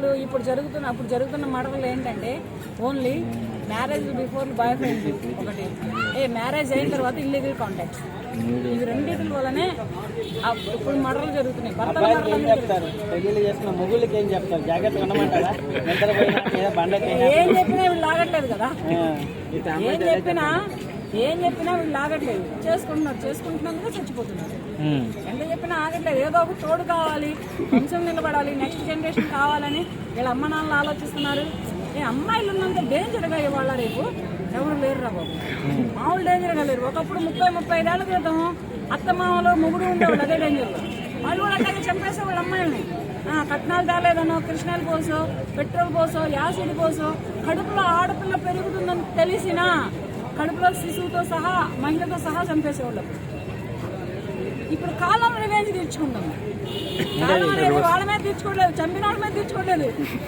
అసలు ఇప్పుడు జరుగుతున్న అప్పుడు జరుగుతున్న మడవలు ఏంటంటే only marriage before boy friend ఒకటి. ఏ మ్యారేజ్ అయిన తర్వాత ఇల్లీగల్ కాంటాక్ట్స్ ఇవి రెండింటి వల్లనే ఇప్పుడు మడవలు జరుగుతున్నాయి. ఏం చెప్పినా వీళ్ళు లాగట్లేదు కదా. ఏం చెప్పినా ఏం చెప్పినా వీళ్ళు లాగట్లేదు చేసుకుంటున్నారు చేసుకుంటున్నందుకు చచ్చిపోతున్నారు. ఎంత చెప్పినా ఆగట్లేదు. ఏదో ఒక తోడు కావాలి వంశం నిలబడాలి నెక్స్ట్ జనరేషన్ కావాలని వీళ్ళ అమ్మ నాన్నలు ఆలోచిస్తున్నారు. ఏ అమ్మాయిలు ఉన్నంత డేంజర్గా ఇవాళ రేపు ఎవరు లేరు రా బాబు మామూలు డేంజర్గా లేరు. ఒకప్పుడు ముప్పై ముప్పై ఐదేళ్ళ క్రితం అత్త మామలో మొగుడు ఉండేవాళ్ళు అదే డేంజర్ వాళ్ళు కూడా అట్లాగే చంపేసే వాళ్ళ అమ్మాయిల్ని. ఆ, కట్నాలు తేలేదనో కృష్ణాలు పోసో పెట్రోల్ పోసో యాసిడ్ పోసో కడుపులో ఆడపిల్ల పెరుగుతుందని తెలిసినా కడుపులో శిశువుతో సహా మహిళతో సహా చంపేసేవాళ్ళు. ఇప్పుడు కాలం రివెంజ్ తీర్చుకుంటాం వాళ్ళ మీద తీర్చుకోవట్లేదు చంపిన వాళ్ళ మీద తీర్చుకోవట్లేదు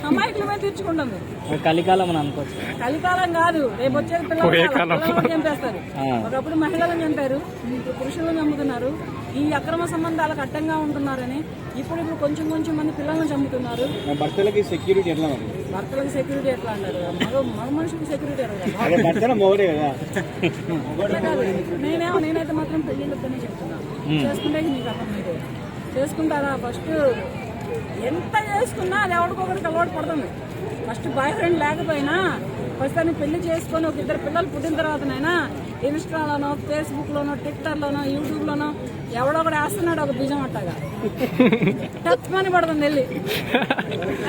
అమ్మాయిల మీద తీర్చుకుంటుంది. కలికాలం అని అనుకోవచ్చు. కలికాలం కాదు. రేపు వచ్చేది పిల్లలు చంపేస్తారు. ఒకప్పుడు మహిళలను చంపారు. ఇప్పుడు పురుషులను చంపుతున్నారు. ఈ అక్రమ సంబంధాలకు అడ్డంగా ఉంటున్నారని ఇప్పుడు ఇప్పుడు కొంచెం కొంచెం మంది పిల్లలను చంపుతున్నారు. భర్తలకి సెక్యూరిటీ ఎట్లా మరి? భర్తలకు సెక్యూరిటీ ఎట్లా అంటారు? మగ మగ మనుషులకు సెక్యూరిటీ. నేనేమో నేనైతే మాత్రం పెళ్ళిళ్ళొద్దనే చెప్తున్నా. చేసుకుంటే మీకు అర్థమైతే చేసుకుంటారా? ఫస్ట్ ఎంత చేసుకున్నా అది ఎవరికొకరికి అలవాటు పడుతుంది ఫస్ట్ బాయ్ ఫ్రెండ్ లేకపోయినా ఫస్ట్ పెళ్ళి చేసుకొని ఒక ఇద్దరు పిల్లలు పుట్టిన తర్వాతనైనా ఇన్స్టాలోనో ఫేస్బుక్లోనో ట్విట్టర్లోనో యూట్యూబ్లోనో ఎవడో ఒకడు వేస్తున్నాడు ఒక బీజం అట్టగా. టచ్ మని పడుతుంది వెళ్ళి.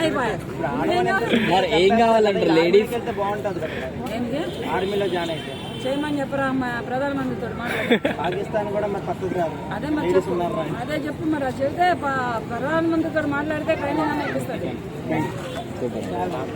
అయిపోయారు. మరి ఏం కావాలంటారు లేడీస్? వెళ్తే బాగుంటుంది. ఏంటి? ఆర్మీలో జాయిన్ అయితే. చేయమని చెప్పరా మా ప్రధానమంత్రితో మాట్లాడు. పాకిస్తాన్ కూడా మరి పక్కకు రాదు. అదే మరి చెప్పు. అదే చెప్పు మరి అది చెబితే ప్రధానమంత్రితో మాట్లాడితే ట్రైనింగ్ అనేది ఇప్పిస్తాడు